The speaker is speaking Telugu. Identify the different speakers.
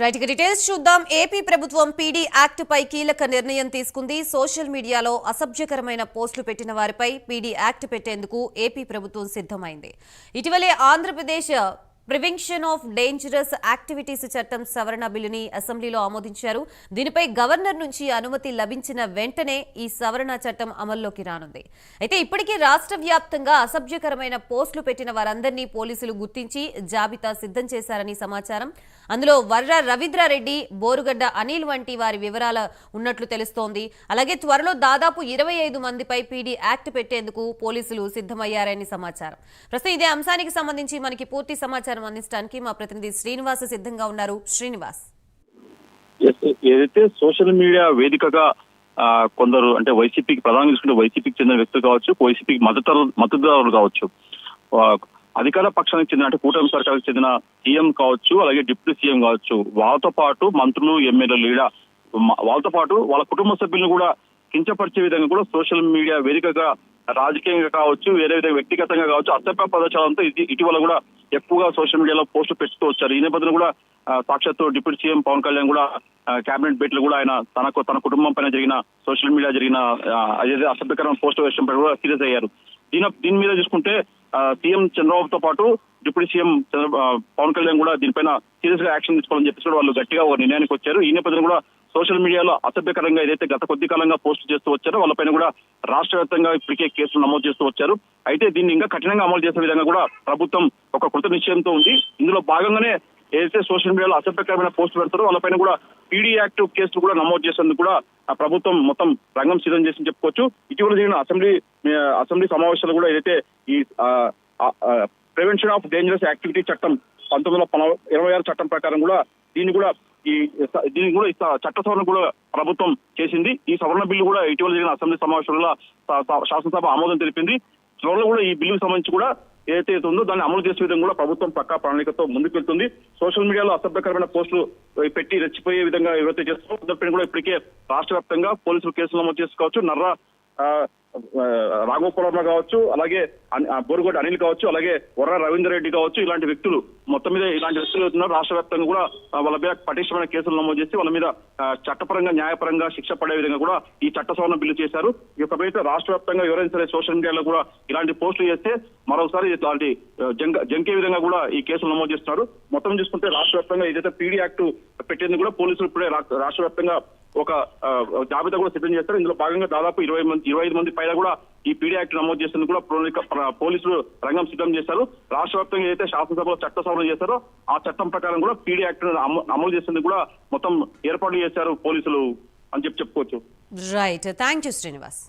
Speaker 1: రైట్ ఇక డీటెయిల్స్ చూద్దాం. ఏపీ ప్రభుత్వం పీడీ యాక్ట్ పై కీలక నిర్ణయం తీసుకుంది. సోషల్ మీడియాలో అసభ్యకరమైన పోస్టులు పెట్టిన వారిపై పీడీ యాక్ట్ పెట్టేందుకు ఏపీ ప్రభుత్వం సిద్ధమైంది. ఇటీవలే Andhra Pradesh prevention of dangerous activities చట్టం సవరణ బిల్లుని అసెంబ్లీలో ఆమోదించారు. దీనిపై గవర్నర్ నుంచి అనుమతి లభించిన వెంటనే ఈ సవరణ చట్టం అమల్లోకి రానుంది. అయితే ఇప్పటికీ రాష్ట్ర వ్యాప్తంగా అసభ్యకరమైన పోస్టులు పెట్టిన వారందరినీ పోలీసులు గుర్తించి జాబితా సిద్ధం చేశారని సమాచారం. అందులో వర్ర రవీంద్రారెడ్డి బోరుగడ్డ అనిల్ వంటి వారి వివరాలు ఉన్నట్లు తెలుస్తోంది. అలాగే త్వరలో దాదాపు ఇరవై ఐదు మందిపై పీడీ యాక్ట్ పెట్టేందుకు పోలీసులు సిద్ధమయ్యారని సమాచారం. ప్రస్తుతం ఇదే అంశానికి సంబంధించి మనకి పూర్తి సమాచారం అందించడానికి మా ప్రతినిధి శ్రీనివాస్ సిద్ధంగా ఉన్నారు. శ్రీనివాస్.
Speaker 2: ఏదైతే సోషల్ మీడియా వేదికగా కొందరు అంటే వైసీపీకి ప్రధానంగా తీసుకుంటే వైసీపీకి చెందిన వ్యక్తులు కావచ్చు వైసీపీకి మద్దతు మద్దతుదారులు కావచ్చు అధికార పక్షానికి చెందిన అంటే కూటమి సర్కార్కి చెందిన సీఎం కావచ్చు అలాగే డిప్యూటీ సీఎం కావచ్చు వాళ్ళతో పాటు మంత్రులు ఎమ్మెల్యేలు ఈడ వాళ్ళతో పాటు వాళ్ళ కుటుంబ సభ్యులను కూడా కించపరిచే విధంగా కూడా సోషల్ మీడియా వేదికగా రాజకీయంగా కావచ్చు వేరే విధంగా వ్యక్తిగతంగా కావచ్చు అసభ్య పదచాలంతో ఇది ఇటీవల కూడా ఎక్కువగా సోషల్ మీడియాలో పోస్టులు పెడుతూ వచ్చారు. ఈ నేపథ్యంలో కూడా సాక్షాత్తు డిప్యూటీ సీఎం పవన్ కళ్యాణ్ కూడా కేబినెట్ భేటీలు కూడా ఆయన తనకు తన కుటుంబం పైన జరిగిన సోషల్ మీడియా జరిగిన అదే అసభ్యకరమైన పోస్ట్ వేసిన కూడా సీరియస్ అయ్యారు. దీని దీని మీద చూసుకుంటే సీఎం చంద్రబాబుతో పాటు డిప్యూటీ సీఎం పవన్ కళ్యాణ్ కూడా దీనిపైన సీరియస్గా యాక్షన్ తీసుకోవాలని చెప్పేసి కూడా వాళ్ళు గట్టిగా ఒక నిర్ణయానికి వచ్చారు. ఈ నేపథ్యంలో కూడా సోషల్ మీడియాలో అసభ్యకరంగా ఏదైతే గత కొద్ది కాలంగా పోస్ట్ చేస్తూ వచ్చారో వాళ్ళపైన కూడా రాష్ట్ర వ్యాప్తంగా ఇప్పటికే కేసులు నమోదు చేస్తూ వచ్చారు. అయితే దీన్ని ఇంకా కఠినంగా అమలు చేసే విధంగా కూడా ప్రభుత్వం ఒక కృత నిశ్చయంతో ఉంది. ఇందులో భాగంగానే ఏదైతే సోషల్ మీడియాలో అసభ్యకరమైన పోస్ట్ పెడతారో వాళ్ళపైన కూడా పీడీ యాక్ట్ కేసులు కూడా నమోదు చేసేందుకు కూడా ఆ ప్రభుత్వం మొత్తం రంగం సిద్ధం చేసి చెప్పుకోవచ్చు. ఇటీవల జరిగిన అసెంబ్లీ అసెంబ్లీ సమావేశాలు కూడా ఏదైతే ఈ ప్రివెన్షన్ ఆఫ్ డేంజరస్ యాక్టివిటీ చట్టం పంతొమ్మిది వందల ఇరవై ఆరు చట్టం ప్రకారం కూడా దీన్ని కూడా ఈ దీనికి కూడా చట్ట సవరణ కూడా ప్రభుత్వం చేసింది. ఈ సవరణ బిల్లు కూడా ఇటీవల జరిగిన అసెంబ్లీ సమావేశంలో శాసనసభ ఆమోదం తెలిపింది. త్వరలో కూడా ఈ బిల్లుకు సంబంధించి కూడా ఏదైతే ఉందో దాన్ని అమలు చేసే విధంగా కూడా ప్రభుత్వం పక్కా ప్రణాళికతో ముందుకు వెళ్తుంది సోషల్ మీడియాలో అసభ్యకరమైన పోస్టులు పెట్టి రెచ్చిపోయే విధంగా ఎవరైతే చేస్తున్నారో కూడా ఇప్పటికే రాష్ట్ర వ్యాప్తంగా పోలీసులు కేసులు నమోదు చేసుకోవచ్చు. నర్ర ఆ, కావచ్చు అలాగే అన్- అనిల్ కావచ్చు అలాగే వర్ర రవీందర్ రెడ్డి కావచ్చు ఇలాంటి వ్యక్తులు మొత్తం మీద ఇలాంటి వ్యక్తులు అవుతున్నారు రాష్ట్ర వ్యాప్తంగా కూడా వాళ్ళ మీద పటిష్టమైన కేసులు నమోదు చేసి వాళ్ళ మీద చట్టపరంగా న్యాయపరంగా శిక్ష పడే విధంగా కూడా ఈ చట్ట సవరణ బిల్లు చేశారు. ఇకపోతే రాష్ట్ర వ్యాప్తంగా ఎవరైనా సరే సోషల్ మీడియాలో కూడా ఇలాంటి పోస్టులు చేస్తే మరోసారి ఇలాంటి జంకే విధంగా కూడా ఈ కేసులు నమోదు చేస్తున్నారు. మొత్తం చూసుకుంటే రాష్ట్ర వ్యాప్తంగా ఏదైతే పీడీ యాక్ట్ పెట్టింది కూడా పోలీసులు ఇప్పుడే రాష్ట్ర వ్యాప్తంగా ఒక జాబితా కూడా సిద్ధం చేస్తారు. ఇందులో భాగంగా దాదాపు ఇరవై మంది ఇరవై ఐదు మంది పైన కూడా ఈ పీడీ యాక్ట్ నమోదు చేసేందుకు కూడా పోలీసులు రంగం సిద్ధం చేశారు రాష్ట్ర వ్యాప్తంగా ఏదైతే శాసనసభలో చట్ట సవరణ చేశారో ఆ చట్టం ప్రకారం కూడా పీడీ యాక్ట్ అమలు చేసేందుకు కూడా మొత్తం ఏర్పాట్లు చేశారు పోలీసులు అని చెప్పి చెప్పుకోవచ్చు.
Speaker 1: Right thank you Srinivas